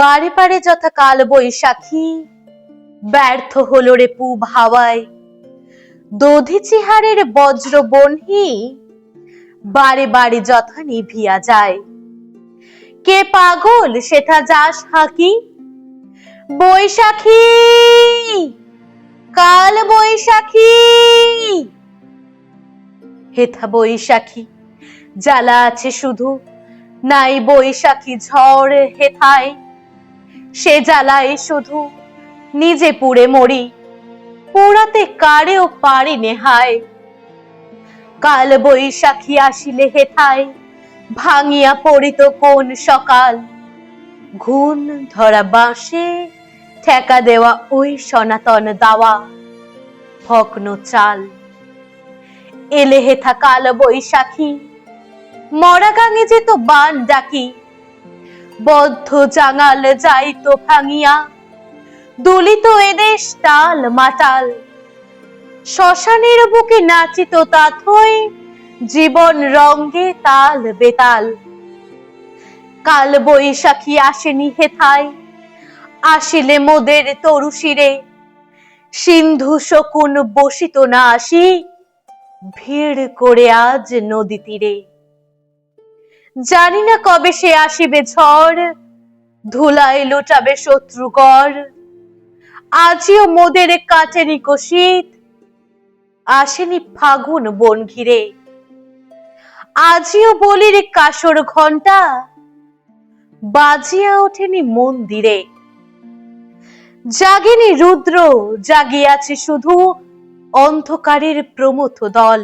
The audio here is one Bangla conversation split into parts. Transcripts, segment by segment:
বারে বারে যথা কাল বৈশাখী। ব্যর্থ হলো রে পুব হাওয়ায় দধি চিহারের বজ্র বনহি, বারে বারে যথা নিভিয়া যায়। কে পাগল সেথা যাস হাকি? বৈশাখী, কাল বৈশাখী। হেথা বৈশাখী, জ্বালা আছে শুধু, নাই বৈশাখী ঝড় হেথায়। সে জ্বালায় শুধু, নিজে পুড়ে মরি। পোড়াতে কারেও পারি নেহায় কাল বৈশাখী আসিলে হেথায় ভাঙিয়া পড়িত কোন সকাল। ঘুণ ধরা বাঁশে ঠেকা দেওয়া ওই সনাতন দাওয়া, ভগ্ন চাল। এলে হেথা কাল বৈশাখী মরা গাঙে যেত বান ডাকি বদ্ধ জাঙাল যাইত ভাঙিয়া। দুলিত এদেশ তাল মাতাল। শ্মশানের বুকে নাচিত তাথই জীবন রঙ্গে তাল বেতাল। কাল বৈশাখী আসেনি হেথায় আসিলে মোদের তরুশিরে সিন্ধু শকুন বসিত না আসি, ভিড় করে আজ নদী তীরে। জানি না কবে সে আসিবে ঝড় ধুলায় লোটাবে শত্রুকর আজিও মোদের কাটেনি শীত আসেনি ফাগুন বন ঘিরে আজিও বলির কাসর ঘণ্টা বাজিয়া ওঠেনি মন্দিরে। জাগেনি রুদ্র, জাগিয়াছে শুধু অন্ধকারের প্রমথ দল।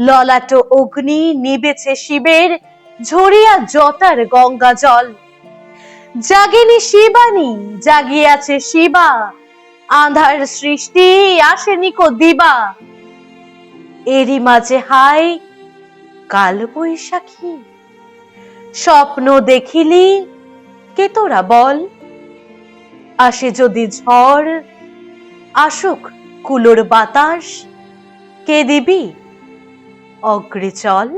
ললাট অগ্নি নিবেছে শিবের, ঝরিয়া জটার গঙ্গা জল। জাগেনি শিবানী, জাগিয়াছে শিবা, আধার সৃষ্টি আসেনি কো দিবা। এরই মাঝে হাই কাল বৈশাখী। স্বপ্ন দেখিলি, কে তোরা বল? আসে যদি ঝড়, আসুক কুলোর বাতাস, কে দিবি? অগ্রে চল